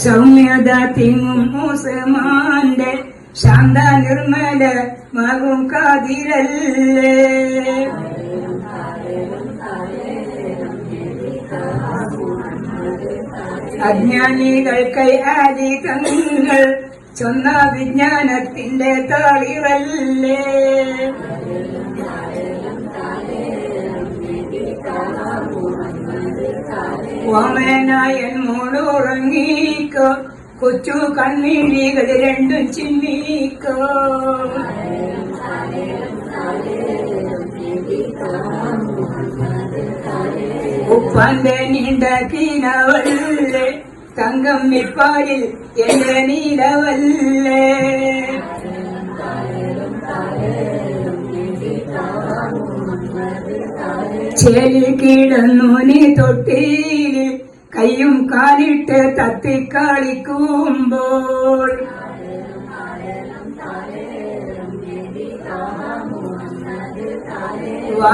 സൗമ്യത തിങ്ങും മൂസമാന്റെ ശാന്ത നിർമ്മല മകും കാതിരല്ലേ? അജ്ഞാനികൾക്കൈ ആദികങ്ങൾ ചൊന്ന വിജ്ഞാനത്തിന്റെ താളിറല്ലേ ഓമനായൻ മൂടുറങ്ങിക്കോ കൊച്ചു കണ്ണീരികൾ രണ്ടും ചിമ്മിക്കോ ഉപ്പന്റെ നീണ്ട കീനവല്ലേ തങ്കം നിപ്പാലിൽ എന്റെ നീലവല്ലേ ചേലി കിടന്നു നീ തൊട്ടിയിൽ. കയ്യും കാലിട്ട് തത്തിക്കളിക്കുമ്പോൾ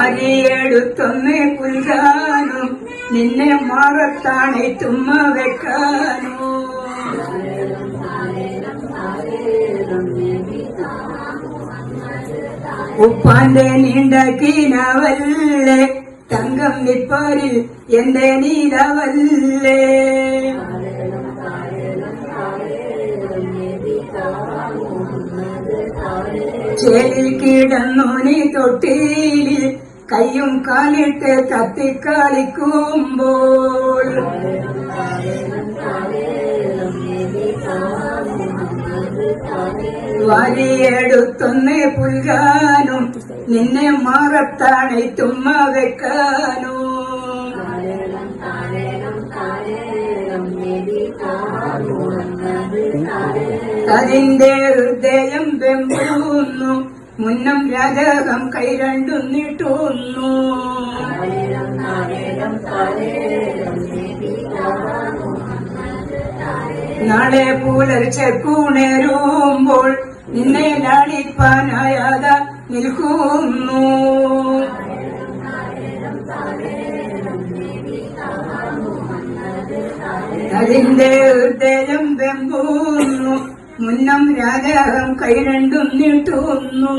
വാരിയെടുത്തൊന്ന് പുൽകാനും നിന്നെ മാറത്താണെ തുമ്മ വെക്കാനോ. ഉപ്പാന്റെ നീണ്ട കീനവല്ലേ തങ്കം നിപ്പാരിൽ എന്റെ നീലവല്ലേ ചേലിൽ കിടന്നു നീ തൊട്ടിയിൽ കയ്യും കാലിട്ട് തത്തിക്കളിക്കുമ്പോൾ വരിയെടുത്തൊന്ന് പുൽകാനും നിന്നെ മാറത്താണെ തുമ്മ വെക്കാനും. അതിന്റെ ഹൃദയം വെമ്പുന്നു മുന്നം രാജകം കൈ രണ്ടും നീട്ടുന്നു. നാളെ പുലർച്ചെ കൂണേരുമ്പോൾ നിന്നെ ലാളിപ്പാനായാത നിൽക്കുന്നു. അതിന്റെ ഹൃദയം വെമ്പുന്നു. മുന്നം രാജകം കൈ രണ്ടും നീട്ടുന്നു.